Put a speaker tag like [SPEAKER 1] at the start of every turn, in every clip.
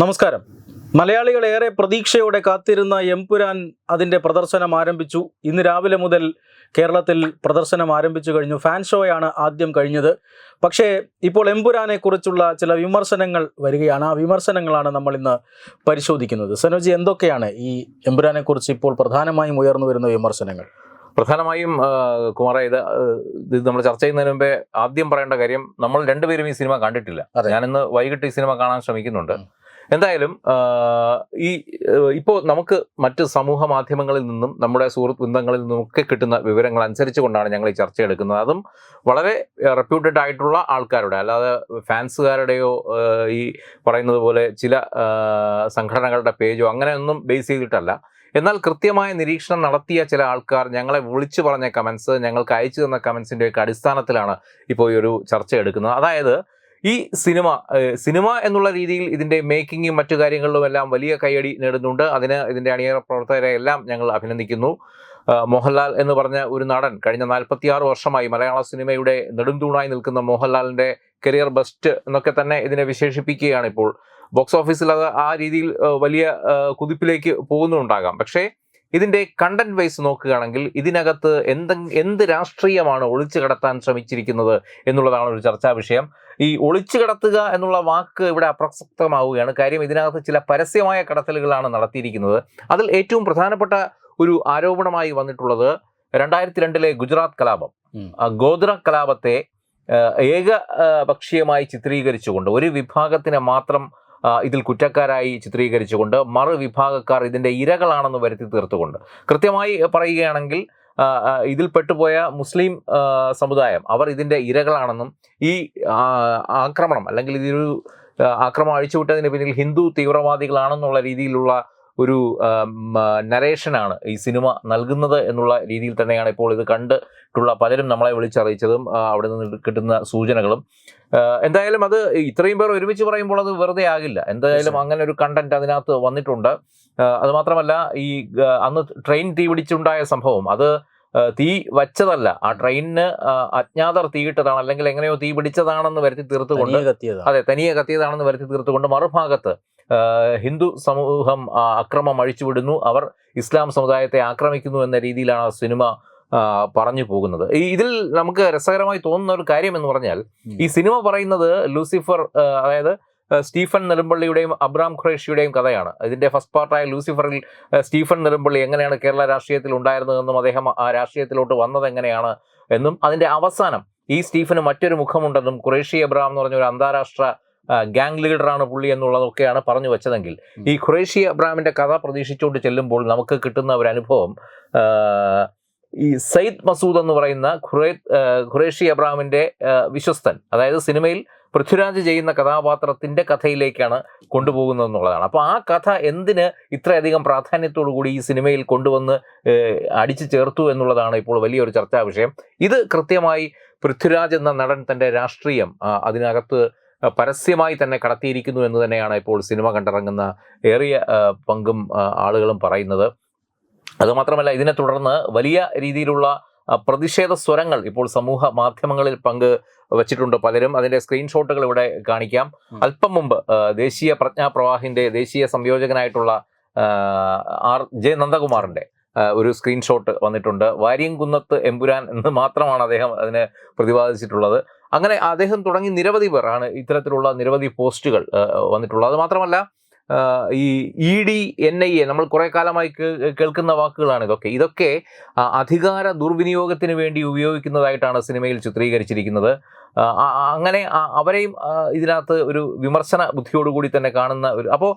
[SPEAKER 1] നമസ്കാരം. മലയാളികൾ ഏറെ പ്രതീക്ഷയോടെ കാത്തിരുന്ന എംപുരാൻ അതിന്റെ പ്രദർശനം ആരംഭിച്ചു. ഇന്ന് രാവിലെ മുതൽ കേരളത്തിൽ പ്രദർശനം ആരംഭിച്ചു കഴിഞ്ഞു. ഫാൻ ഷോയാണ് ആദ്യം കഴിഞ്ഞത്. പക്ഷേ ഇപ്പോൾ എംപുരാനെ കുറിച്ചുള്ള ചില വിമർശനങ്ങൾ വരികയാണ്. ആ വിമർശനങ്ങളാണ് നമ്മൾ ഇന്ന് പരിശോധിക്കുന്നത്. സനോജി എന്തൊക്കെയാണ് ഈ എംപുരാനെ കുറിച്ച് ഇപ്പോൾ പ്രധാനമായും ഉയർന്നു വരുന്ന വിമർശനങ്ങൾ?
[SPEAKER 2] പ്രധാനമായും കുമാര ഇത് ഇത് നമ്മൾ ചർച്ച ചെയ്യുന്നതിന് മുമ്പേ ആദ്യം പറയേണ്ട കാര്യം നമ്മൾ രണ്ടുപേരും ഈ സിനിമ കണ്ടിട്ടില്ല. ഞാനിന്ന് വൈകിട്ട് ഈ സിനിമ കാണാൻ ശ്രമിക്കുന്നുണ്ട്. എന്തായാലും ഈ ഇപ്പോൾ നമുക്ക് മറ്റ് സമൂഹ മാധ്യമങ്ങളിൽ നിന്നും നമ്മുടെ സുഹൃത്ത് ബന്ധങ്ങളിൽ നിന്നുമൊക്കെ കിട്ടുന്ന വിവരങ്ങൾ അനുസരിച്ച് കൊണ്ടാണ് ഞങ്ങൾ ഈ ചർച്ച എടുക്കുന്നത്. അതും വളരെ റെപ്യൂട്ടഡ് ആയിട്ടുള്ള ആൾക്കാരുടെ അല്ലാതെ ഫാൻസുകാരുടെയോ ഈ പറയുന്നത് പോലെ ചില സംഘടനകളുടെ പേജോ അങ്ങനെയൊന്നും ബേസ് ചെയ്തിട്ടല്ല. എന്നാൽ കൃത്യമായ നിരീക്ഷണം നടത്തിയ ചില ആൾക്കാർ ഞങ്ങളെ വിളിച്ചു പറഞ്ഞ കമൻസ് ഞങ്ങൾക്ക് അയച്ചു തന്ന കമൻസിന്റെയൊക്കെ അടിസ്ഥാനത്തിലാണ് ഇപ്പോൾ ഈ ഒരു ചർച്ച എടുക്കുന്നത്. അതായത് ഈ സിനിമ സിനിമ എന്നുള്ള രീതിയിൽ ഇതിന്റെ മേക്കിങ്ങും മറ്റു കാര്യങ്ങളിലും എല്ലാം വലിയ കൈയടി നേടുന്നുണ്ട്. അതിന് ഇതിന്റെ അണിയറ പ്രവർത്തകരെ എല്ലാം ഞങ്ങൾ അഭിനന്ദിക്കുന്നു. മോഹൻലാൽ എന്ന് പറഞ്ഞ ഒരു നടൻ കഴിഞ്ഞ നാൽപ്പത്തിയാറ് വർഷമായി മലയാള സിനിമയുടെ നെടുംതൂണായി നിൽക്കുന്ന മോഹൻലാലിന്റെ കരിയർ ബെസ്റ്റ് എന്നൊക്കെ തന്നെ ഇതിനെ വിശേഷിപ്പിക്കുകയാണ് ഇപ്പോൾ. ബോക്സ് ഓഫീസിൽ അത് ആ രീതിയിൽ വലിയ കുതിപ്പിലേക്ക് പോകുന്നുണ്ടാകാം. പക്ഷേ ഇതിന്റെ കണ്ടന്റ് വൈസ് നോക്കുകയാണെങ്കിൽ ഇതിനകത്ത് എന്ത് എന്ത് രാഷ്ട്രീയമാണ് ഒളിച്ചു കടത്താൻ ശ്രമിച്ചിരിക്കുന്നത് എന്നുള്ളതാണ് ഒരു ചർച്ചാ വിഷയം. ഈ ഒളിച്ചു കടത്തുക എന്നുള്ള വാക്ക് ഇവിടെ അപ്രസക്തമാവുകയാണ്. കാര്യം ഇതിനകത്ത് ചില പരസ്യമായ കടത്തലുകളാണ് നടത്തിയിരിക്കുന്നത്. അതിൽ ഏറ്റവും പ്രധാനപ്പെട്ട ഒരു ആരോപണമായി വന്നിട്ടുള്ളത് രണ്ടായിരത്തി രണ്ടിലെ ഗുജറാത്ത് കലാപം. ഗോദ്ര കലാപത്തെ ഏകപക്ഷീയമായി ചിത്രീകരിച്ചുകൊണ്ട് ഒരു വിഭാഗത്തിനെ മാത്രം ഇതിൽ കുറ്റക്കാരായി ചിത്രീകരിച്ചുകൊണ്ട് മറുവിഭാഗക്കാർ ഇതിന്റെ ഇരകളാണെന്ന് വരുത്തി തീർത്തുകൊണ്ട്. കൃത്യമായി പറയുകയാണെങ്കിൽ ഇതിൽ പെട്ടുപോയ മുസ്ലിം സമുദായം അവർ ഇതിന്റെ ഇരകളാണെന്നും ഈ ആക്രമണം അല്ലെങ്കിൽ ഇതൊരു ആക്രമണം അഴിച്ചുവിട്ടതിന് പിന്നിൽ ഹിന്ദു തീവ്രവാദികളാണെന്നുള്ള രീതിയിലുള്ള ഒരു നരേഷനാണ് ഈ സിനിമ നൽകുന്നത് എന്നുള്ള രീതിയിൽ തന്നെയാണ് ഇപ്പോൾ ഇത് കണ്ടിട്ടുള്ള പലരും നമ്മളെ വിളിച്ചറിയിച്ചതും അവിടെ നിന്ന് കിട്ടുന്ന സൂചനകളും. എന്തായാലും അത് ഇത്രയും പേർ ഒരുമിച്ച് പറയുമ്പോൾ അത് വെറുതെ ആകില്ല. എന്തായാലും അങ്ങനെ ഒരു കണ്ടന്റ് അതിനകത്ത് വന്നിട്ടുണ്ട്. അതുമാത്രമല്ല ഈ അന്ന് ട്രെയിൻ തീപിടിച്ചുണ്ടായ സംഭവം അത് തീ വച്ചതല്ല. ആ ട്രെയിനിന് അജ്ഞാതർ തീയിട്ടതാണ് അല്ലെങ്കിൽ എങ്ങനെയോ തീ പിടിച്ചതാണെന്ന് വരുത്തി തീർത്തുകൊണ്ട് അതെ തനിയെ കത്തിയതാണെന്ന് വരുത്തി തീർത്തുകൊണ്ട് മറുഭാഗത്ത് ഹിന്ദു സമൂഹം അക്രമം അഴിച്ചുവിടുന്നു. അവർ ഇസ്ലാം സമുദായത്തെ ആക്രമിക്കുന്നു എന്ന രീതിയിലാണ് ആ സിനിമ പറഞ്ഞു പോകുന്നത്. ഈ ഇതിൽ നമുക്ക് രസകരമായി തോന്നുന്ന ഒരു കാര്യം എന്ന് പറഞ്ഞാൽ ഈ സിനിമ പറയുന്നത് ലൂസിഫർ അതായത് സ്റ്റീഫൻ നെടുമ്പള്ളിയുടെയും അബ്രാം ഖുറേഷിയുടെയും കഥയാണ്. ഇതിന്റെ ഫസ്റ്റ് പാർട്ടായ ലൂസിഫറിൽ സ്റ്റീഫൻ നെടുമ്പള്ളി എങ്ങനെയാണ് കേരള രാഷ്ട്രീയത്തിൽ ഉണ്ടായിരുന്നതെന്നും അദ്ദേഹം ആ രാഷ്ട്രീയത്തിലോട്ട് വന്നത് എങ്ങനെയാണ് എന്നും അതിന്റെ അവസാനം ഈ സ്റ്റീഫന് മറ്റൊരു മുഖമുണ്ടെന്നും ഖുറേഷി അബ്രാം എന്ന് പറഞ്ഞ ഒരു അന്താരാഷ്ട്ര ഗാങ് ലീഡറാണ് പുള്ളി എന്നുള്ളതൊക്കെയാണ് പറഞ്ഞു വെച്ചതെങ്കിൽ ഈ ഖുറേഷി അബ്രാമിന്റെ കഥ പ്രതീക്ഷിച്ചുകൊണ്ട് ചെല്ലുമ്പോൾ നമുക്ക് കിട്ടുന്ന ഒരു അനുഭവം ഈ സയ്യിദ് മസൂദ് എന്ന് പറയുന്ന ഖുറേ ഖുറേഷി അബ്രാമിന്റെ വിശ്വസ്തൻ അതായത് സിനിമയിൽ പൃഥ്വിരാജ് ചെയ്യുന്ന കഥാപാത്രത്തിന്റെ കഥയിലേക്കാണ് കൊണ്ടുപോകുന്നത് എന്നുള്ളതാണ് അപ്പോൾ ആ കഥ എന്തിന് ഇത്രയധികം പ്രാധാന്യത്തോടു കൂടി ഈ സിനിമയിൽ കൊണ്ടുവന്ന് അടിച്ചു ചേർത്തു എന്നുള്ളതാണ് ഇപ്പോൾ വലിയൊരു ചർച്ചാ വിഷയം. ഇത് കൃത്യമായി പൃഥ്വിരാജ് എന്ന നടൻ തന്റെ രാഷ്ട്രീയം അതിനകത്ത് പരസ്യമായി തന്നെ കടത്തിയിരിക്കുന്നു എന്ന് തന്നെയാണ് ഇപ്പോൾ സിനിമ കണ്ടിറങ്ങുന്ന ഏറിയ പങ്കും ആളുകളും പറയുന്നത്. അതുമാത്രമല്ല ഇതിനെ തുടർന്ന് വലിയ രീതിയിലുള്ള പ്രതിഷേധ സ്വരങ്ങൾ ഇപ്പോൾ സമൂഹ മാധ്യമങ്ങളിൽ പങ്ക് വച്ചിട്ടുണ്ട് പലരും. അതിന്റെ സ്ക്രീൻഷോട്ടുകൾ ഇവിടെ കാണിക്കാം. അല്പം മുമ്പ് ദേശീയ പ്രജ്ഞാപ്രവാഹിന്റെ ദേശീയ സംയോജകനായിട്ടുള്ള ആർ ജെ നന്ദകുമാറിന്റെ ഒരു സ്ക്രീൻഷോട്ട് വന്നിട്ടുണ്ട്. വാര്യംകുന്നത്ത് എമ്പുരാൻ എന്ന് മാത്രമാണ് അദ്ദേഹം അതിനെ പ്രതിപാദിച്ചിട്ടുള്ളത്. അങ്ങനെ അദ്ദേഹം തുടങ്ങി നിരവധി പേർ ആണ് ഇത്തരത്തിലുള്ള നിരവധി പോസ്റ്റുകൾ വന്നിട്ടുള്ളത്. അത് മാത്രമല്ല ഈ E D N I A നമ്മൾ കുറേ കാലമായി കേൾക്കുന്ന വാക്കുകളാണ് ഇതൊക്കെ. ഇതൊക്കെ അധികാര ദുർവിനിയോഗത്തിന് വേണ്ടി ഉപയോഗിക്കുന്നതായിട്ടാണ് സിനിമയിൽ ചിത്രീകരിച്ചിരിക്കുന്നത്. അങ്ങനെ അവരെയും ഇതിനകത്ത് ഒരു വിമർശന ബുദ്ധിയോടുകൂടി തന്നെ കാണുന്ന ഒരു അപ്പോൾ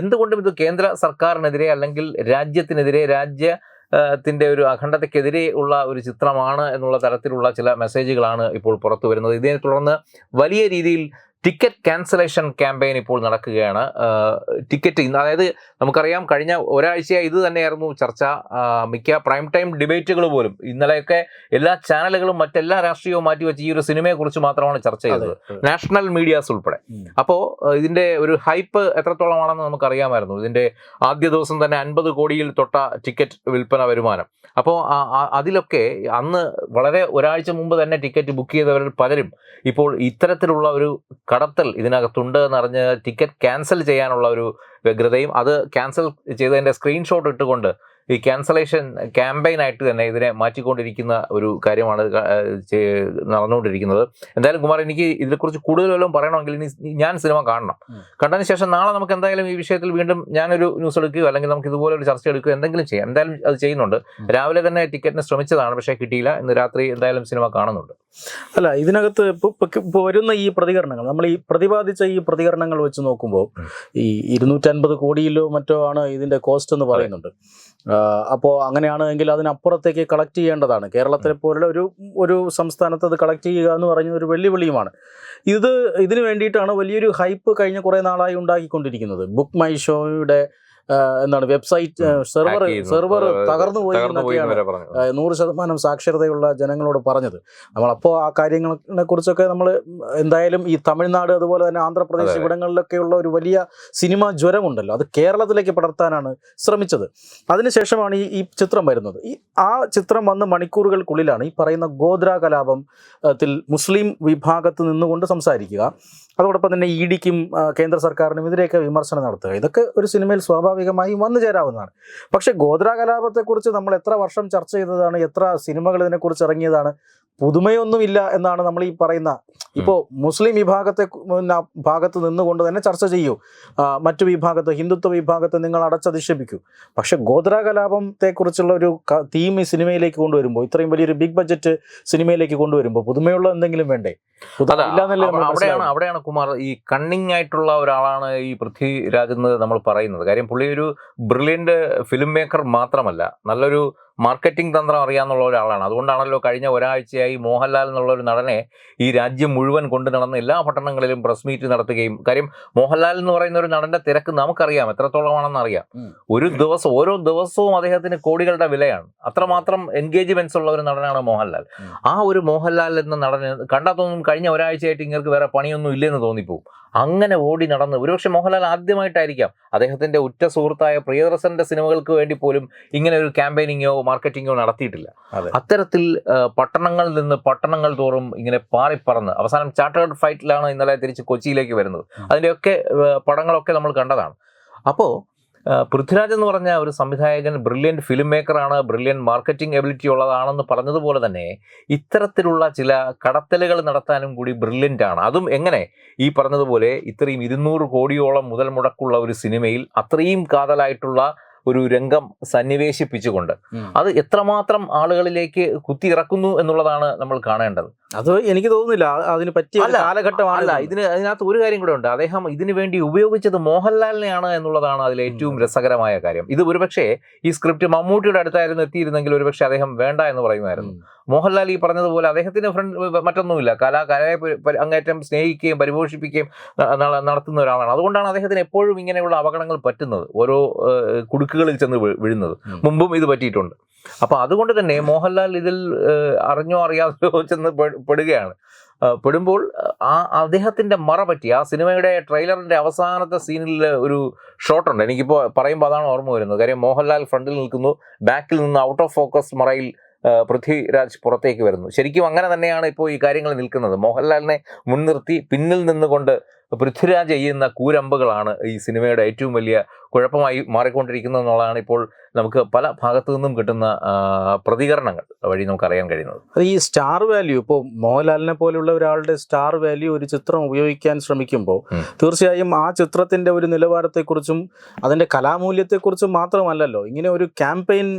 [SPEAKER 2] എന്തുകൊണ്ടും ഇത് കേന്ദ്ര സർക്കാരിനെതിരെ അല്ലെങ്കിൽ രാജ്യത്തിനെതിരെ രാജ്യ ത്തിന്റെ ഒരു അഖണ്ഡതയ്ക്കെതിരെ ഉള്ള ഒരു ചിത്രമാണ് എന്നുള്ള തരത്തിലുള്ള ചില മെസ്സേജുകളാണ് ഇപ്പോൾ പുറത്തു വരുന്നത്. ഇതിനെ തുടർന്ന് വലിയ രീതിയിൽ ടിക്കറ്റ് ക്യാൻസലേഷൻ ക്യാമ്പയിൻ ഇപ്പോൾ നടക്കുകയാണ്. ടിക്കറ്റ് ഇന്ന് അതായത് നമുക്കറിയാം കഴിഞ്ഞ ഒരാഴ്ചയായി ഇത് തന്നെയായിരുന്നു ചർച്ച. മിക്ക പ്രൈം ടൈം ഡിബേറ്റുകൾ പോലും ഇന്നലെയൊക്കെ എല്ലാ ചാനലുകളും മറ്റെല്ലാ രാഷ്ട്രീയവും മാറ്റിവെച്ച് ഈ ഒരു സിനിമയെക്കുറിച്ച് മാത്രമാണ് ചർച്ച ചെയ്തത്. നാഷണൽ മീഡിയാസ് ഉൾപ്പെടെ. അപ്പോൾ ഇതിന്റെ ഒരു ഹൈപ്പ് എത്രത്തോളമാണെന്ന് നമുക്കറിയാമായിരുന്നു. ഇതിന്റെ ആദ്യ ദിവസം തന്നെ അൻപത് കോടിയിൽ തൊട്ട ടിക്കറ്റ് വിൽപ്പന വരുമാനം. അപ്പോൾ അതിലൊക്കെ അന്ന് വളരെ ഒരാഴ്ച മുമ്പ് തന്നെ ടിക്കറ്റ് ബുക്ക് ചെയ്തവരിൽ പലരും ഇപ്പോൾ ഇത്തരത്തിലുള്ള ഒരു കടത്തൽ ഇതിനകത്തുണ്ട് എന്നറിഞ്ഞ് ടിക്കറ്റ് ക്യാൻസൽ ചെയ്യാനുള്ള ഒരു വ്യഗ്രതയും അത് ക്യാൻസൽ ചെയ്തതിന്റെ സ്ക്രീൻഷോട്ട് ഇട്ടുകൊണ്ട് ഈ ക്യാൻസലേഷൻ ക്യാമ്പയിനായിട്ട് തന്നെ ഇതിനെ മാറ്റിക്കൊണ്ടിരിക്കുന്ന ഒരു കാര്യമാണ് നടന്നുകൊണ്ടിരിക്കുന്നത്. എന്തായാലും കുമാർ എനിക്ക് ഇതിനെക്കുറിച്ച് കൂടുതൽ വല്ലതും പറയണമെങ്കിൽ ഇനി ഞാൻ സിനിമ കാണണം. കണ്ടതിന് ശേഷം നാളെ നമുക്ക് എന്തായാലും ഈ വിഷയത്തിൽ വീണ്ടും ഞാനൊരു ന്യൂസ് എടുക്കുകയോ അല്ലെങ്കിൽ നമുക്ക് ഇതുപോലെ ഒരു ചർച്ച എടുക്കുകയോ എന്തെങ്കിലും ചെയ്യാം. എന്തായാലും അത് ചെയ്യുന്നുണ്ട്. രാവിലെ തന്നെ ടിക്കറ്റിന് ശ്രമിച്ചതാണ് പക്ഷേ കിട്ടിയില്ല. ഇന്ന് രാത്രി എന്തായാലും സിനിമ കാണുന്നുണ്ട്.
[SPEAKER 1] അല്ല ഇതിനകത്ത് ഇപ്പൊ വരുന്ന ഈ പ്രതികരണങ്ങൾ നമ്മൾ ഈ പ്രതിപാദിച്ച ഈ പ്രതികരണങ്ങൾ വെച്ച് നോക്കുമ്പോൾ ഈ ഇരുന്നൂറ്റൻപത് കോടിയിലോ മറ്റോ ആണ് ഇതിന്റെ കോസ്റ്റ് എന്ന് പറയുന്നുണ്ട്. അപ്പോൾ അങ്ങനെയാണ് എങ്കിൽ അതിനപ്പുറത്തേക്ക് കളക്ട് ചെയ്യേണ്ടതാണ്. കേരളത്തിലെ പോലുള്ള ഒരു ഒരു സംസ്ഥാനത്ത് അത് കളക്ട് ചെയ്യുക എന്ന് പറയുന്നത് ഒരു വെല്ലുവിളിയുമാണ്. ഇത് ഇതിന് വേണ്ടിയിട്ടാണ് വലിയൊരു ഹൈപ്പ് കഴിഞ്ഞ കുറേ നാളായി ഉണ്ടാക്കിക്കൊണ്ടിരിക്കുന്നത് ബുക്ക് മൈ ഷോയുടെ എന്താണ് വെബ്സൈറ്റ് സെർവർ സെർവർ തകർന്നു പോയി എന്നൊക്കെയാണ് നൂറ് ശതമാനം സാക്ഷരതയുള്ള ജനങ്ങളോട് പറഞ്ഞത്. നമ്മളപ്പോൾ ആ കാര്യങ്ങളെ കുറിച്ചൊക്കെ നമ്മൾ എന്തായാലും ഈ തമിഴ്നാട് അതുപോലെ തന്നെ ആന്ധ്രാപ്രദേശ്. ഇവിടങ്ങളിലൊക്കെയുള്ള ഒരു വലിയ സിനിമ ജ്വരമുണ്ടല്ലോ. അത് കേരളത്തിലേക്ക് പടർത്താനാണ് ശ്രമിച്ചത്. അതിനുശേഷമാണ് ഈ ഈ ചിത്രം വരുന്നത്. ഈ ആ ചിത്രം വന്ന് മണിക്കൂറുകൾക്കുള്ളിലാണ് ഈ പറയുന്ന ഗോദ്ര കലാപം ത്തിൽ മുസ്ലിം വിഭാഗത്ത് നിന്നുകൊണ്ട് സംസാരിക്കുക. അതോടൊപ്പം തന്നെ ഇ ഡിക്കും കേന്ദ്ര സർക്കാരിനും ഇതിനെയൊക്കെ വിമർശനം നടത്തുക. ഇതൊക്കെ ഒരു സിനിമയിൽ സ്വാഭാവികമായും വന്നു ചേരാവുന്നതാണ്. പക്ഷേ ഗോദ്ര കലാപത്തെക്കുറിച്ച് നമ്മൾ എത്ര വർഷം ചർച്ച ചെയ്തതാണ് എത്ര സിനിമകൾ ഇതിനെക്കുറിച്ച് ഇറങ്ങിയതാണ് പുതുമയൊന്നുമില്ല എന്നാണ് നമ്മൾ ഈ പറയുന്ന. ഇപ്പോൾ മുസ്ലിം വിഭാഗത്തെ ഭാഗത്ത് നിന്നുകൊണ്ട് തന്നെ ചർച്ച ചെയ്യൂ. മറ്റു വിഭാഗത്ത് ഹിന്ദുത്വ വിഭാഗത്തെ നിങ്ങൾ അടച്ചധിക്ഷേപിക്കൂ. പക്ഷെ ഗോദ്ര കലാപത്തെക്കുറിച്ചുള്ള ഒരു തീം ഈ സിനിമയിലേക്ക് കൊണ്ടുവരുമ്പോൾ ഇത്രയും വലിയൊരു ബിഗ് ബഡ്ജറ്റ് സിനിമയിലേക്ക് കൊണ്ടുവരുമ്പോൾ പുതുമയുള്ള എന്തെങ്കിലും വേണ്ടേ?
[SPEAKER 2] അവിടെയാണ് അവിടെയാണ് കുമാർ ഈ കണ്ണിങ് ആയിട്ടുള്ള ഒരാളാണ് ഈ പൃഥ്വിരാജ് എന്ന് നമ്മൾ പറയുന്നത്. കാര്യം പുള്ളി ഒരു ബ്രില്യന്റ് ഫിലിം മേക്കർ മാത്രമല്ല. നല്ലൊരു മാർക്കറ്റിംഗ് തന്ത്രം അറിയാമെന്നുള്ള ഒരാളാണ്. അതുകൊണ്ടാണല്ലോ കഴിഞ്ഞ ഒരാഴ്ചയായി മോഹൻലാൽ എന്നുള്ള ഒരു നടനെ ഈ രാജ്യം മുഴുവൻ കൊണ്ടു നടന്ന എല്ലാ പട്ടണങ്ങളിലും പ്രസ് മീറ്റ് നടത്തുകയും കാര്യം മോഹൻലാൽ എന്ന് പറയുന്ന ഒരു നടന്റെ തിരക്ക് നമുക്കറിയാം. എത്രത്തോളമാണെന്ന് അറിയാം. ഒരു ദിവസം ഓരോ ദിവസവും അദ്ദേഹത്തിന് കോടികളുടെ വിലയാണ്. അത്രമാത്രം എൻഗേജ്മെന്റ്സ് ഉള്ള ഒരു നടനാണ് മോഹൻലാൽ. ആ ഒരു മോഹൻലാൽ എന്ന നടന് കണ്ടാത്തൊന്നും കഴിഞ്ഞ ഒരാഴ്ചയായിട്ട് ഇങ്ങനെ വേറെ പണിയൊന്നും ഇല്ലെന്ന് തോന്നിപ്പോവും. അങ്ങനെ ഓടി നടന്ന്. ഒരുപക്ഷെ മോഹൻലാൽ ആദ്യമായിട്ടായിരിക്കാം അദ്ദേഹത്തിന്റെ ഉറ്റ സുഹൃത്തായ പ്രിയദർശന്റെ സിനിമകൾക്ക് വേണ്ടി പോലും ഇങ്ങനെ ഒരു ക്യാമ്പയിനിങ്ങോ മാർക്കറ്റിങ്ങോ നടത്തിയിട്ടില്ല. അത്തരത്തിൽ പട്ടണങ്ങളിൽ നിന്ന് പട്ടണങ്ങൾ തോറും ഇങ്ങനെ പാറിപ്പറന്ന് അവസാനം ചാർട്ടേഡ് ഫ്ലൈറ്റിലാണ് ഇന്നലെ തിരിച്ച് കൊച്ചിയിലേക്ക് വരുന്നത്. അതിന്റെയൊക്കെ പടങ്ങളൊക്കെ നമ്മൾ കണ്ടതാണ്. അപ്പോൾ പൃഥ്വിരാജ് എന്ന് പറഞ്ഞ ഒരു സംവിധായകൻ ബ്രില്യന്റ് ഫിലിം മേക്കറാണ് ബ്രില്യന്റ് മാർക്കറ്റിംഗ് എബിലിറ്റി ഉള്ളതാണെന്ന് പറഞ്ഞതുപോലെ തന്നെ ഇത്തരത്തിലുള്ള ചില കടത്തലുകൾ നടത്താനും കൂടി ബ്രില്യന്റ് ആണ്. അതും എങ്ങനെ? ഈ പറഞ്ഞതുപോലെ ഇത്രയും ഇരുന്നൂറ് കോടിയോളം മുതൽ മുടക്കുള്ള ഒരു സിനിമയിൽ അത്രയും കാതലായിട്ടുള്ള ഒരു രംഗം സന്നിവേശിപ്പിച്ചുകൊണ്ട്. അത് എത്രമാത്രം ആളുകളിലേക്ക് കുത്തിയിറക്കുന്നു എന്നുള്ളതാണ് നമ്മൾ കാണേണ്ടത്.
[SPEAKER 1] അത് എനിക്ക് തോന്നുന്നില്ല. അതിന് പറ്റിയ കാലഘട്ടമാണ്
[SPEAKER 2] അല്ല ഇതിന് അതിനകത്ത് ഒരു കാര്യം കൂടെ ഉണ്ട്. അദ്ദേഹം ഇതിനു വേണ്ടി ഉപയോഗിച്ചത് മോഹൻലാലിനെയാണ് എന്നുള്ളതാണ് അതിൽ ഏറ്റവും രസകരമായ കാര്യം. ഇത് ഒരുപക്ഷെ ഈ സ്ക്രിപ്റ്റ് മമ്മൂട്ടിയുടെ അടുത്തായിരുന്നു എത്തിയിരുന്നെങ്കിൽ ഒരുപക്ഷെ അദ്ദേഹം വേണ്ട എന്ന് പറയുമായിരുന്നു. മോഹൻലാൽ ഈ പറഞ്ഞതുപോലെ അദ്ദേഹത്തിന് ഫ്രണ്ട് മറ്റൊന്നുമില്ല. കലാ കലയെ അങ്ങേറ്റം സ്നേഹിക്കുകയും പരിപോഷിപ്പിക്കുകയും നടത്തുന്ന ഒരാളാണ്. അതുകൊണ്ടാണ് അദ്ദേഹത്തിന് എപ്പോഴും ഇങ്ങനെയുള്ള അപകടങ്ങൾ പറ്റുന്നത്. ഓരോ കുടുക്കുകളിൽ ചെന്ന് വിഴുന്നത്. മുമ്പും ഇത് പറ്റിയിട്ടുണ്ട്. അപ്പൊ അതുകൊണ്ട് തന്നെ മോഹൻലാൽ ഇതിൽ അറിഞ്ഞോ അറിയാതെയോ ചെന്ന് പെടുകയാണ് പെടുമ്പോൾ ആ അദ്ദേഹത്തിന്റെ മറ പറ്റി ആ സിനിമയുടെ ട്രെയിലറിന്റെ അവസാനത്തെ സീനിൽ ഒരു ഷോട്ടുണ്ട്. എനിക്കിപ്പോൾ പറയുമ്പോൾ അതാണ് ഓർമ്മ വരുന്നത്. കാര്യം മോഹൻലാൽ ഫ്രണ്ടിൽ നിൽക്കുന്നു ബാക്കിൽ നിന്ന് ഔട്ട് ഓഫ് ഫോക്കസ് മറയിൽ പൃഥ്വിരാജ് പുറത്തേക്ക് വരുന്നു. ശരിക്കും അങ്ങനെ തന്നെയാണ് ഇപ്പോൾ ഈ കാര്യങ്ങൾ നിൽക്കുന്നത്. മോഹൻലാലിനെ മുൻനിർത്തി പിന്നിൽ നിന്നുകൊണ്ട് പൃഥ്വിരാജ് ചെയ്യുന്ന കൂരമ്പുകളാണ് ഈ സിനിമയുടെ ഏറ്റവും വലിയ കുഴപ്പമായി മാറിക്കൊണ്ടിരിക്കുന്നത് എന്നുള്ളതാണ് ഇപ്പോൾ നമുക്ക് പല ഭാഗത്തു നിന്നും കിട്ടുന്ന പ്രതികരണങ്ങൾ വഴി നമുക്ക് അറിയാൻ കഴിയുന്നത്.
[SPEAKER 1] അത് ഈ സ്റ്റാർ വാല്യൂ ഇപ്പോൾ മോഹൻലാലിനെ പോലെയുള്ള ഒരാളുടെ സ്റ്റാർ വാല്യൂ ഒരു ചിത്രം ഉപയോഗിക്കാൻ ശ്രമിക്കുമ്പോൾ തീർച്ചയായും ആ ചിത്രത്തിന്റെ ഒരു നിലവാരത്തെക്കുറിച്ചും അതിന്റെ കലാമൂല്യത്തെക്കുറിച്ചും മാത്രമല്ലല്ലോ ഇങ്ങനെ ഒരു ക്യാമ്പയിൻ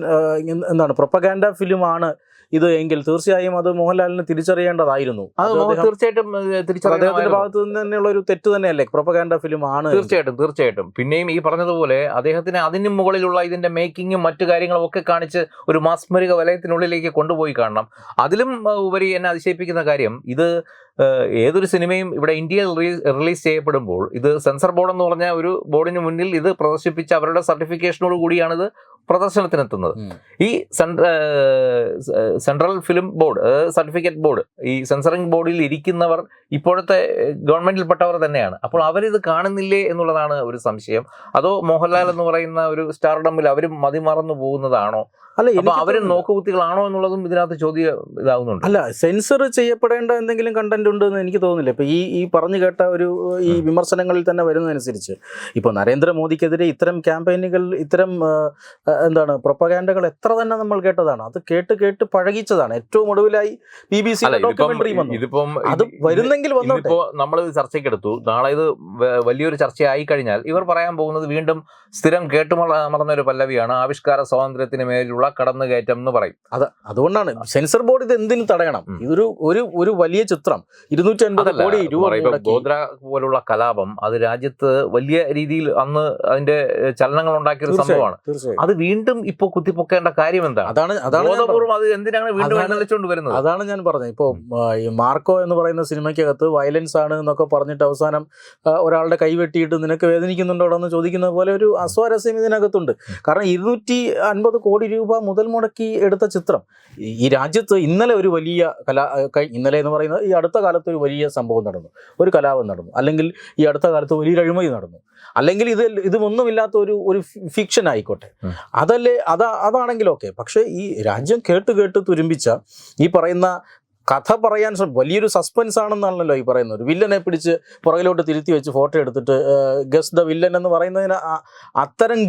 [SPEAKER 1] എന്താണ് പ്രൊപ്പഗാൻഡ ഫിലിമാണ് ഇത് എങ്കിൽ തീർച്ചയായും അത് മോഹൻലാലിന് തിരിച്ചറിയേണ്ടതായിരുന്നു.
[SPEAKER 2] അത് തീർച്ചയായിട്ടും
[SPEAKER 1] അദ്ദേഹത്തിന്റെ. ഭാഗത്ത് നിന്ന് തന്നെയുള്ള ഒരു തെറ്റ് തന്നെയല്ലേ? പ്രൊപ്പഗാൻഡ ഫിലിം ആണ്.
[SPEAKER 2] തീർച്ചയായിട്ടും തീർച്ചയായിട്ടും. പിന്നെയും ഈ പറഞ്ഞതുപോലെ അദ്ദേഹത്തിന് അതിനും മുകളിലുള്ള ഇതിന്റെ മേക്കിങ്ങും മറ്റു കാര്യങ്ങളും ഒക്കെ കാണിച്ച് ഒരു മാസ്മരിക വലയത്തിനുള്ളിലേക്ക് കൊണ്ടുപോയി കാണണം. അതിലും ഉപരി എന്നെ അതിശയിപ്പിക്കുന്ന കാര്യം ഇത് ഏതൊരു സിനിമയും ഇവിടെ ഇന്ത്യയിൽ റിലീസ് റിലീസ് ചെയ്യപ്പെടുമ്പോൾ ഇത് സെൻസർ ബോർഡ് എന്ന് പറഞ്ഞ ഒരു ബോർഡിന് മുന്നിൽ ഇത് പ്രദർശിപ്പിച്ച അവരുടെ സർട്ടിഫിക്കേഷനോട് കൂടിയാണ് ഇത് പ്രദർശനത്തിനെത്തുന്നത്. ഈ cen- central film board certificate board ഈ സെൻസറിംഗ് ബോർഡിൽ ഇരിക്കുന്നവർ ഇപ്പോഴത്തെ ഗവൺമെന്റിൽപ്പെട്ടവർ തന്നെയാണ്. അപ്പോൾ അവരിത് കാണുന്നില്ലേ എന്നുള്ളതാണ് ഒരു സംശയം. അതോ മോഹൻലാൽ എന്ന് പറയുന്ന ഒരു സ്റ്റാർഡമ്മിൽ അവരും മതിമറന്നു പോകുന്നതാണോ?
[SPEAKER 1] അല്ല
[SPEAKER 2] അപ്പൊ
[SPEAKER 1] എനിക്ക്
[SPEAKER 2] അവരും നോക്കുകുത്തികളാണോ എന്നുള്ളതും ഇതിനകത്ത് ചോദ്യം ഇതാവുന്നുണ്ട്.
[SPEAKER 1] അല്ല സെൻസർ ചെയ്യപ്പെടേണ്ട എന്തെങ്കിലും കണ്ടന്റ് ഉണ്ട് എന്ന് എനിക്ക് തോന്നുന്നില്ല. ഇപ്പൊ ഈ ഈ പറഞ്ഞു കേട്ട ഒരു ഈ വിമർശനങ്ങളിൽ തന്നെ വരുന്നതനുസരിച്ച്. ഇപ്പൊ നരേന്ദ്രമോദിക്കെതിരെ ഇത്തരം ക്യാമ്പയിനുകൾ ഇത്തരം എന്താണ് പ്രൊപ്പഗാൻഡകൾ എത്ര തന്നെ നമ്മൾ കേട്ടതാണ്. അത് കേട്ട് കേട്ട് പഴകിച്ചതാണ്. ഏറ്റവും ഒടുവിലായി ബി ബി സി
[SPEAKER 2] ഇതിപ്പം
[SPEAKER 1] ഡോക്യുമെന്ററി വന്നു.
[SPEAKER 2] ഇതിപ്പം
[SPEAKER 1] അത് വരുന്നെങ്കിൽ വന്നോട്ടെ.
[SPEAKER 2] ഇന്നിപ്പോ നമ്മൾ ചർച്ചയ്ക്കെടുത്തു നാളെ ഇത് വലിയൊരു ചർച്ചയായി കഴിഞ്ഞാൽ ഇവർ പറയാൻ പോകുന്നത് വീണ്ടും സ്ഥിരം കേട്ടുമറന്ന ഒരു പല്ലവിയാണ്. ആവിഷ്കാര സ്വാതന്ത്ര്യത്തിന് മേലുള്ള കടന്നുകയറ്റം എന്ന് പറയും.
[SPEAKER 1] അത് അതുകൊണ്ടാണ്. സെൻസർ ബോർഡ് ഇത് എന്തിനു തടയണം? ഇതൊരു ഒരു ഒരു വലിയ ചിത്രം. ഇരുന്നൂറ്റി അൻപത് കോടി രൂപ
[SPEAKER 2] ഗോദ്ര പോലുള്ള കലാപം അത് രാജ്യത്ത് വലിയ രീതിയിൽ അന്ന് അതിന്റെ ചലനങ്ങൾ ഉണ്ടാക്കിയ ഒരു സംഭവമാണ്.
[SPEAKER 1] അത്
[SPEAKER 2] അത് വീണ്ടും ഇപ്പൊ കുത്തിപ്പൊക്കേണ്ട കാര്യം എന്താണ്?
[SPEAKER 1] അതാണ് അതാണ്
[SPEAKER 2] ബോധപൂർവം അത് എന്തിനാണ് വീണ്ടും വരുന്നത്?
[SPEAKER 1] അതാണ് ഞാൻ പറഞ്ഞത്. ഇപ്പോൾ ഈ മാർക്കോ എന്ന് പറയുന്ന സിനിമയ്ക്കകത്ത് വയലൻസ് ആണ് എന്നൊക്കെ പറഞ്ഞിട്ട് അവസാനം ഒരാളുടെ കൈ വെട്ടിയിട്ട് നിനക്ക് വേദനിക്കുന്നുണ്ടോ എന്ന് ചോദിക്കുന്ന പോലെ ഒരു അസ്വാരസ്യം ഇതിനകത്തുണ്ട്. കാരണം ഇരുന്നൂറ്റി അൻപത് കോടി രൂപ മുതൽ മുടക്കി എടുത്ത ചിത്രം. ഈ- ഈ രാജ്യത്ത് ഇന്നലെ ഒരു വലിയ കലാ ഇന്നലെ എന്ന് പറയുന്നത് ഈ അടുത്ത കാലത്ത് ഒരു വലിയ സംഭവം നടന്നു. ഒരു കലാപം നടന്നു. അല്ലെങ്കിൽ ഈ അടുത്ത കാലത്ത് വലിയൊരു അഴിമതി നടന്നു. അല്ലെങ്കിൽ ഇത് ഇതൊന്നുമില്ലാത്ത ഒരു ഒരു ഫിക്ഷൻ ആയിക്കോട്ടെ. അതല്ലേ അതാ അതാണെങ്കിലൊക്കെ പക്ഷേ ഈ രാജ്യം കേട്ട് കേട്ട് തുരുമ്പിച്ച ഈ പറയുന്ന കഥ പറയാൻ വലിയൊരു സസ്പെൻസ് ആണെന്നാണല്ലോ ഈ പറയുന്നത്. ഒരു വില്ലനെ പിടിച്ച് പുറകിലോട്ട് തിരുത്തി വെച്ച് ഫോട്ടോ എടുത്തിട്ട് ഗസ് ദ വില്ലൻ എന്ന് പറയുന്നതിന് അത്തരം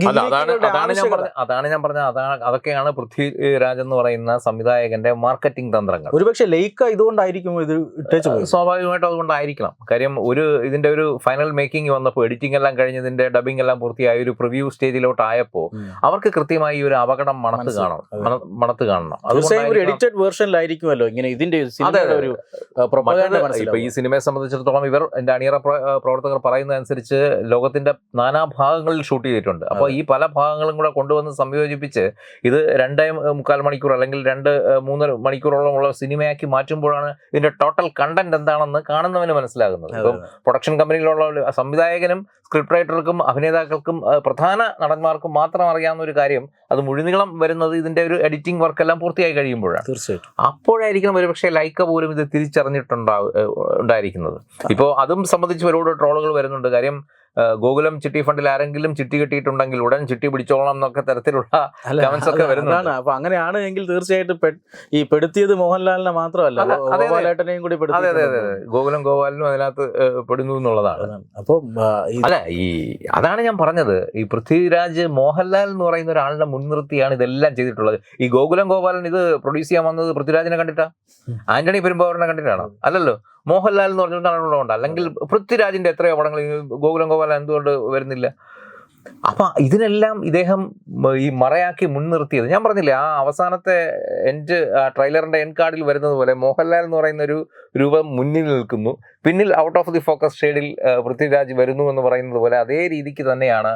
[SPEAKER 2] അതാണ് ഞാൻ പറഞ്ഞത് അതാണ് അതൊക്കെയാണ് പൃഥ്വിരാജ് എന്ന് പറയുന്ന സംവിധായകന്റെ മാർക്കറ്റിംഗ് തന്ത്രങ്ങൾ.
[SPEAKER 1] ഒരുപക്ഷെ ലൈക്ക ഇതുകൊണ്ടായിരിക്കും ഇത് ഇട്ടേച്ച്
[SPEAKER 2] സ്വാഭാവികമായിട്ടും അതുകൊണ്ടായിരിക്കണം. കാര്യം ഒരു ഇതിന്റെ ഒരു ഫൈനൽ മേക്കിംഗ് വന്നപ്പോൾ എഡിറ്റിംഗ് എല്ലാം കഴിഞ്ഞതിന്റെ ഡബിംഗ് എല്ലാം പൂർത്തിയായ ഒരു പ്രിവ്യൂ സ്റ്റേജിലോട്ട് ആയപ്പോൾ അവർക്ക് കൃത്യമായി ഈ ഒരു അപകടം മണത്ത്. കാണണം. മണത്ത് കാണണം.
[SPEAKER 1] തീർച്ചയായും ഒരു എഡിറ്റഡ് വേർഷനിലായിരിക്കുമല്ലോ ഇങ്ങനെ ഇതിന്റെ. ഒരു
[SPEAKER 2] ഇപ്പൊ ഈ സിനിമയെ സംബന്ധിച്ചിടത്തോളം ഇവർ എന്റെ അണിയറ പ്രവർത്തകർ പറയുന്ന അനുസരിച്ച് ലോകത്തിന്റെ നാനാ ഭാഗങ്ങളിൽ ഷൂട്ട് ചെയ്തിട്ടുണ്ട്. അപ്പൊ ഈ പല ഭാഗങ്ങളും കൂടെ കൊണ്ടുവന്ന് സംയോജിപ്പിച്ച് ഇത് രണ്ടേ മുക്കാൽ മണിക്കൂർ അല്ലെങ്കിൽ രണ്ട് മൂന്ന് മൂന്നര മണിക്കൂറോളം ഉള്ള സിനിമയാക്കി മാറ്റുമ്പോഴാണ് ഇതിന്റെ ടോട്ടൽ കണ്ടന്റ് എന്താണെന്ന് കാണുന്നവന് മനസ്സിലാകുന്നത്. ഇപ്പം പ്രൊഡക്ഷൻ കമ്പനിയിലുള്ള സംവിധായകനും സ്ക്രിപ്റ്റ് റൈറ്റർക്കും അഭിനേതാക്കൾക്കും പ്രധാന നടന്മാർക്കും മാത്രം അറിയാവുന്ന ഒരു കാര്യം അത് മുഴുനീളം വരുന്നത് ഇതിന്റെ ഒരു എഡിറ്റിംഗ് വർക്ക് എല്ലാം പൂർത്തിയായി കഴിയുമ്പോഴാണ്.
[SPEAKER 1] തീർച്ചയായിട്ടും.
[SPEAKER 2] അപ്പോഴായിരിക്കും ഒരുപക്ഷെ ലൈക്ക പോലും ഇത് തിരിച്ചറിഞ്ഞിട്ടുണ്ടാവും ഉണ്ടായിരിക്കുന്നത്. ഇപ്പോൾ അതും സംബന്ധിച്ച് ഒരുപാട് ട്രോളുകൾ വരുന്നുണ്ട്. കാര്യം ഗോകുലം ചിട്ടി ഫണ്ടിൽ ആരെങ്കിലും ചിട്ടി കിട്ടിയിട്ടുണ്ടെങ്കിൽ ഉടൻ ചിട്ടി പിടിച്ചോളണം എന്നൊക്കെ തരത്തിലുള്ള കമന്റ്സ് ഒക്കെ
[SPEAKER 1] വരുന്നതാണ് അപ്പൊ അങ്ങനെയാണ് എങ്കിൽ തീർച്ചയായിട്ടും ഈ പെടുത്തിയത് മോഹൻലാലിനെ മാത്രമല്ല. ഗോപാലേട്ടനെയും കൂടി
[SPEAKER 2] അതെ അതെ അതെ. ഗോകുലം ഗോപാലനും അതിനകത്ത് പെടുന്നു എന്നുള്ളതാണ്.
[SPEAKER 1] അപ്പോൾ ഈ
[SPEAKER 2] അല്ല ഈ അതാണ് ഞാൻ പറഞ്ഞത്. ഈ പൃഥ്വിരാജ് മോഹൻലാൽ എന്ന് പറയുന്ന ഒരാളിനെ മുൻനിർത്തിയാണ് ഇതെല്ലാം ചെയ്തിട്ടുള്ളത്. ഈ ഗോകുലം ഗോപാലൻ ഇത് പ്രൊഡ്യൂസ് ചെയ്യാൻ വന്നത് പൃഥ്വിരാജിനെ കണ്ടിട്ടാ? ആന്റണി പെരുമ്പാവൂരിനെ കണ്ടിട്ടാണോ? അല്ലല്ലോ. മോഹൻലാൽ എന്ന് പറഞ്ഞിട്ടാണുള്ളതുകൊണ്ട് അല്ലെങ്കിൽ പൃഥ്വിരാജിന്റെ എത്രയോ പടങ്ങൾ ഗോകുലം ഗോപാലൻ എന്തുകൊണ്ട് വരുന്നില്ല? അപ്പൊ ഇതിനെല്ലാം ഇദ്ദേഹം ഈ മറയാക്കി മുൻനിർത്തിയത്. ഞാൻ പറഞ്ഞില്ലേ ആ അവസാനത്തെ എൻഡ് ട്രെയിലറിന്റെ എൻ കാർഡിൽ വരുന്നത് പോലെ മോഹൻലാൽ എന്ന് പറയുന്ന ഒരു രൂപം മുന്നിൽ നിൽക്കുന്നു. പിന്നിൽ ഔട്ട് ഓഫ് ദി ഫോക്കസ് ഷെയ്ഡിൽ പൃഥ്വിരാജ് വരുന്നു എന്ന് പറയുന്നത് പോലെ അതേ രീതിക്ക് തന്നെയാണ്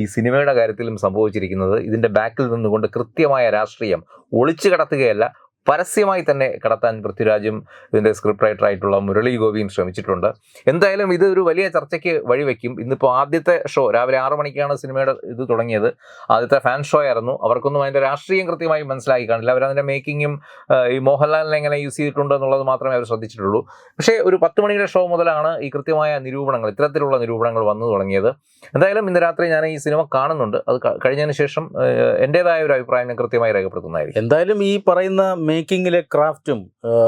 [SPEAKER 2] ഈ സിനിമയുടെ കാര്യത്തിലും സംഭവിച്ചിരിക്കുന്നത്. ഇതിന്റെ ബാക്കിൽ നിന്നുകൊണ്ട് കൃത്യമായ രാഷ്ട്രീയം ഒളിച്ചു കടത്തുകയല്ല പരസ്യമായി തന്നെ കടത്താൻ പൃഥ്വിരാജും ഇതിന്റെ സ്ക്രിപ്റ്റ് റൈറ്റർ ആയിട്ടുള്ള മുരളി ഗോപിയും ശ്രമിച്ചിട്ടുണ്ട്. എന്തായാലും ഇത് ഒരു വലിയ ചർച്ചയ്ക്ക് വഴിവെക്കും. ഇന്നിപ്പോൾ ആദ്യത്തെ ഷോ രാവിലെ ആറു മണിക്കാണ് സിനിമയുടെ ഇത് തുടങ്ങിയത്. ആദ്യത്തെ ഫാൻ ഷോ ആയിരുന്നു. അവർക്കൊന്നും അതിന്റെ രാഷ്ട്രീയം കൃത്യമായി മനസ്സിലാക്കി കാണില്ല. അവരതിന്റെ മേക്കിങ്ങും ഈ മോഹൻലാലിനെ എങ്ങനെ യൂസ് ചെയ്തിട്ടുണ്ട് എന്നുള്ളത് മാത്രമേ അവർ ശ്രദ്ധിച്ചിട്ടുള്ളൂ. പക്ഷേ ഒരു പത്ത് മണിയുടെ ഷോ മുതലാണ് ഈ കൃത്യമായ നിരൂപണങ്ങൾ ഇത്തരത്തിലുള്ള നിരൂപണങ്ങൾ വന്നു തുടങ്ങിയത്. എന്തായാലും ഇന്ന് രാത്രി ഞാൻ ഈ സിനിമ കാണുന്നുണ്ട്. അത് കഴിഞ്ഞതിന് ശേഷം എന്റെതായ ഒരു അഭിപ്രായം കൃത്യമായി രേഖപ്പെടുത്തുന്നതായിരിക്കും.
[SPEAKER 1] എന്തായാലും ഈ പറയുന്ന മേക്കിങ്ങിലെ ക്രാഫ്റ്റും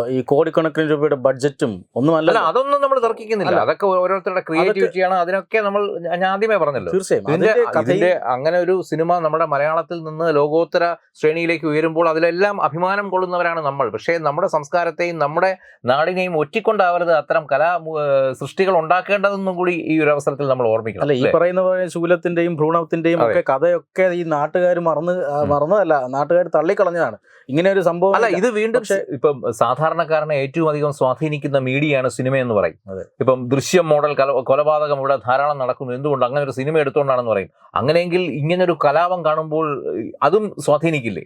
[SPEAKER 1] ഈ കോടിക്കണക്കിന് രൂപയുടെ ബഡ്ജറ്റും ഒന്നും
[SPEAKER 2] അല്ല. അതൊന്നും നമ്മൾ തർക്കിക്കുന്നില്ല. അതൊക്കെ ഓരോരുത്തരുടെ ക്രിയേറ്റിവിറ്റിയാണ്. അതിനൊക്കെ നമ്മൾ ഞാൻ ആദ്യമേ പറഞ്ഞല്ലോ.
[SPEAKER 1] തീർച്ചയായും.
[SPEAKER 2] അങ്ങനെ ഒരു സിനിമ നമ്മുടെ മലയാളത്തിൽ നിന്ന് ലോകോത്തര ശ്രേണിയിലേക്ക് ഉയരുമ്പോൾ അതിലെല്ലാം അഭിമാനം കൊള്ളുന്നവരാണ് നമ്മൾ. പക്ഷേ നമ്മുടെ സംസ്കാരത്തെയും നമ്മുടെ നാടിനെയും ഒറ്റിക്കൊണ്ടാവരുത് അത്തരം കലാ സൃഷ്ടികൾ ഉണ്ടാക്കേണ്ടതെന്നും കൂടി ഈ ഒരു അവസരത്തിൽ നമ്മൾ ഓർമ്മിക്കണം.
[SPEAKER 1] അല്ല ഈ? പറയുന്ന പോലെ ശൂലത്തിന്റെയും ഭ്രൂണത്തിന്റെയും ഒക്കെ കഥയൊക്കെ ഈ നാട്ടുകാർ മറന്ന്. മറന്നതല്ല നാട്ടുകാർ തള്ളിക്കളഞ്ഞതാണ്. ഇങ്ങനെ ഒരു സംഭവം
[SPEAKER 2] അല്ല ഇത് വീണ്ടും ഇപ്പം സാധാരണക്കാരനെ ഏറ്റവും അധികം സ്വാധീനിക്കുന്ന മീഡിയയാണ് സിനിമ എന്ന് പറയും. ഇപ്പം ദൃശ്യം മോഡൽ കൊലപാതകം ഇവിടെ ധാരാളം നടക്കുന്നു. എന്തുകൊണ്ട്? അങ്ങനെ ഒരു സിനിമ എടുത്തുകൊണ്ടാണെന്ന് പറയും. അങ്ങനെയെങ്കിൽ ഇങ്ങനൊരു കലാപം കാണുമ്പോൾ അതും സ്വാധീനിക്കില്ലേ?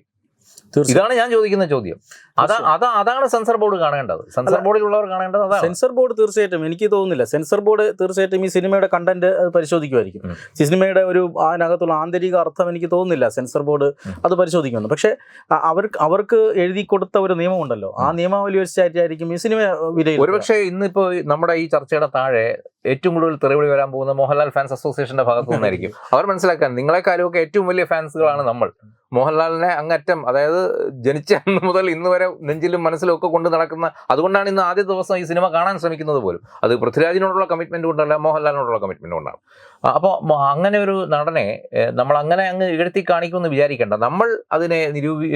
[SPEAKER 2] ഇതാണ് ഞാൻ ചോദിക്കുന്ന ചോദ്യം. അതാ അതാ അതാണ് സെൻസർ ബോർഡ് കാണേണ്ടത്. സെൻസർ ബോർഡിലുള്ളവർ കാണേണ്ടത് അതാണ്.
[SPEAKER 1] സെൻസർ ബോർഡ് തീർച്ചയായിട്ടും എനിക്ക് തോന്നുന്നില്ല. സെൻസർ ബോർഡ് തീർച്ചയായിട്ടും ഈ സിനിമയുടെ കണ്ടന്റ് അത് പരിശോധിക്കുമായിരിക്കും. ഈ സിനിമയുടെ ഒരു അതിനകത്തുള്ള ആന്തരിക അർത്ഥം എനിക്ക് തോന്നുന്നില്ല സെൻസർ ബോർഡ് അത് പരിശോധിക്കുന്നു പക്ഷേ അവർക്ക് അവർക്ക് എഴുതി കൊടുത്ത ഒരു നിയമമുണ്ടല്ലോ. ആ നിയമാവലി വെച്ചായിരിക്കും ഈ സിനിമ വിലയിൽ
[SPEAKER 2] ഒരുപക്ഷെ ഇന്നിപ്പോ നമ്മുടെ ഈ ചർച്ചയുടെ താഴെ ഏറ്റവും കൂടുതൽ തെറിവിളി വരാൻ പോകുന്ന മോഹൻലാൽ ഫാൻസ് അസോസിയേഷന്റെ ഭാഗത്തു നിന്നായിരിക്കും. അവർ മനസ്സിലാക്കാൻ നിങ്ങളെക്കാളും ഒക്കെ ഏറ്റവും വലിയ ഫാൻസുകളാണ് നമ്മൾ. മോഹൻലാലിനെ അങ്ങറ്റം അതായത് ജനിച്ച അന്ന് മുതൽ ഇന്ന് വരെ നെഞ്ചിലും മനസ്സിലും ഒക്കെ കൊണ്ട് നടക്കുന്ന അതുകൊണ്ടാണ് ഇന്ന് ആദ്യ ദിവസം ഈ സിനിമ കാണാൻ ശ്രമിക്കുന്നത് പോലും. അത് പൃഥ്വിരാജിനോടുള്ള കമ്മിറ്റ്മെന്റ് കൊണ്ടല്ല മോഹൻലാലിനോടുള്ള കമ്മിറ്റ്മെന്റ് കൊണ്ടാണ്. അപ്പോൾ അങ്ങനെ ഒരു നടനെ നമ്മൾ അങ്ങനെ അങ്ങ് ഇഴത്തി കാണിക്കുമെന്ന് വിചാരിക്കേണ്ട. നമ്മൾ അതിനെ നിരൂപി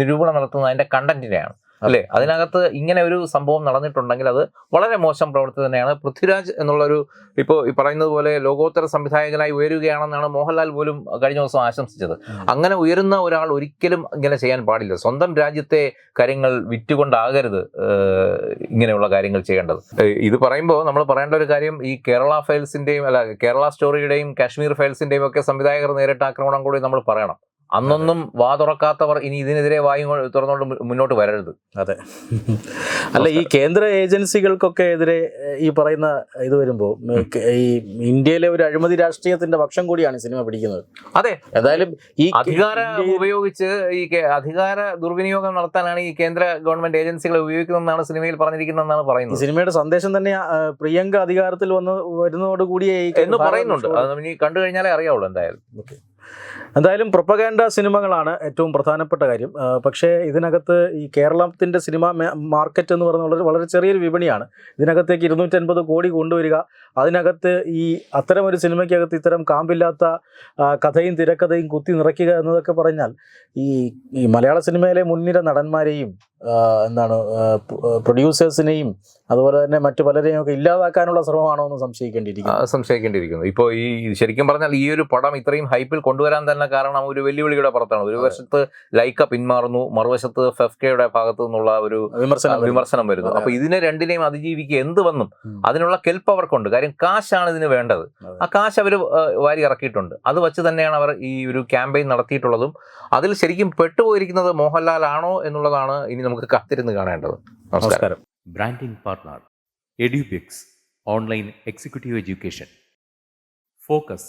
[SPEAKER 2] നിരൂപണം നടത്തുന്നത് അതിന്റെ കണ്ടന്റിനെയാണ് അല്ലേ? അതിനകത്ത് ഇങ്ങനെ ഒരു സംഭവം നടന്നിട്ടുണ്ടെങ്കിൽ അത് വളരെ മോശം പ്രവൃത്തി തന്നെയാണ്. പൃഥ്വിരാജ് എന്നുള്ളൊരു ഇപ്പോൾ ഈ പറയുന്നത് പോലെ ലോകോത്തര സംവിധായകനായി ഉയരുകയാണെന്നാണ് മോഹൻലാൽ പോലും കഴിഞ്ഞ ദിവസം ആശംസിച്ചത്. അങ്ങനെ ഉയരുന്ന ഒരാൾ ഒരിക്കലും ഇങ്ങനെ ചെയ്യാൻ പാടില്ല. സ്വന്തം രാജ്യത്തെ കാര്യങ്ങൾ വിറ്റുകൊണ്ടാകരുത് ഇങ്ങനെയുള്ള കാര്യങ്ങൾ ചെയ്യേണ്ടത്. ഇത് പറയുമ്പോൾ നമ്മൾ പറയേണ്ട ഒരു കാര്യം ഈ കേരള ഫയൽസിന്റെയും അല്ല കേരള സ്റ്റോറിയുടെയും കാശ്മീർ ഫയൽസിന്റെയും ഒക്കെ സംവിധായകർ നേരിട്ട ആക്രമണം കൂടി നമ്മൾ പറയണം. അന്നൊന്നും വാ തുറക്കാത്തവർ ഇനി ഇതിനെതിരെ വായും തുറന്നുകൊണ്ട് മുന്നോട്ട് വരരുത്.
[SPEAKER 1] അതെ. അല്ല ഈ കേന്ദ്ര ഏജൻസികൾക്കൊക്കെ എതിരെ ഈ പറയുന്ന ഇത് വരുമ്പോൾ ഈ ഇന്ത്യയിലെ ഒരു അഴിമതി രാഷ്ട്രീയത്തിന്റെ പക്ഷം കൂടിയാണ് സിനിമ പിടിക്കുന്നത്.
[SPEAKER 2] അതെ.
[SPEAKER 1] എന്തായാലും ഈ
[SPEAKER 2] അധികാര ഉപയോഗിച്ച് ഈ അധികാര ദുർവിനിയോഗം നടത്താനാണ് ഈ കേന്ദ്ര ഗവൺമെന്റ് ഏജൻസികളെ ഉപയോഗിക്കുന്നതെന്നാണ് സിനിമയിൽ പറഞ്ഞിരിക്കുന്നതെന്നാണ് പറയുന്നത്.
[SPEAKER 1] സിനിമയുടെ സന്ദേശം തന്നെ പ്രിയങ്ക അധികാരത്തിൽ വന്ന് വരുന്നതോടുകൂടിയേ
[SPEAKER 2] എന്ന് പറയുന്നുണ്ട്. അത് ഇനി കണ്ടു കഴിഞ്ഞാലേ അറിയാവുള്ളൂ എന്തായാലും.
[SPEAKER 1] എന്തായാലും പ്രൊപ്പഗാൻഡ സിനിമകളാണ് ഏറ്റവും പ്രധാനപ്പെട്ട കാര്യം. പക്ഷേ ഇതിനകത്ത് ഈ കേരളത്തിന്റെ സിനിമ മാർക്കറ്റ് എന്ന് പറയുന്നത് വളരെ വളരെ ചെറിയൊരു വിപണിയാണ്. ഇതിനകത്തേക്ക് ഇരുന്നൂറ്റൻപത് കോടി കൊണ്ടുവരിക അതിനകത്ത് ഈ അത്തരം ഒരു സിനിമയ്ക്കകത്ത് ഇത്തരം കാമ്പില്ലാത്ത കഥയും തിരക്കഥയും കുത്തി നിറയ്ക്കുക എന്നതൊക്കെ പറഞ്ഞാൽ ഈ ഈ മലയാള സിനിമയിലെ മുൻനിര നടന്മാരെയും എന്താണ് പ്രൊഡ്യൂസേഴ്സിനെയും അതുപോലെ തന്നെ മറ്റു പലരെയും ഒക്കെ ഇല്ലാതാക്കാനുള്ള ശ്രമമാണോ എന്ന് സംശയിക്കേണ്ടിയിരിക്കുന്നു.
[SPEAKER 2] സംശയിക്കേണ്ടിയിരിക്കുന്നു. ഇപ്പോൾ ഈ ശരിക്കും പറഞ്ഞാൽ ഈ ഒരു പടം ഇത്രയും ഹൈപ്പിൽ കൊണ്ടുവരാൻ തന്നെ കാരണം ഒരു വെല്ലുവിളിയുടെ പുറത്താണ്. ഒരു. വശത്ത് ലൈക്ക പിന്മാറുന്നു മറുവശത്ത് ഫെഫ്കയുടെ ഭാഗത്തു നിന്നുള്ള ഒരു
[SPEAKER 1] വിമർശനം
[SPEAKER 2] വിമർശനം വരുന്നു. അപ്പൊ ഇതിനെ രണ്ടിനെയും അതിജീവിക്കുക എന്ത് വന്നും? അതിനുള്ള കെൽപ്പ് അവർക്കുണ്ട്. കാര്യം കാശാണ് ഇതിന് വേണ്ടത്. ആ കാശ് അവർ വാരി ഇറക്കിയിട്ടുണ്ട്. അത് വെച്ച് തന്നെയാണ് അവർ ഈ ഒരു ക്യാമ്പയിൻ നടത്തിയിട്ടുള്ളതും. അതിൽ ശരിക്കും പെട്ടുപോയിരിക്കുന്നത് മോഹൻലാൽ ആണോ എന്നുള്ളതാണ് ഇനി നമുക്ക് കാത്തിരുന്ന് കാണേണ്ടത്. നമസ്കാരം.
[SPEAKER 3] Branding partner Edubix online executive education. Focus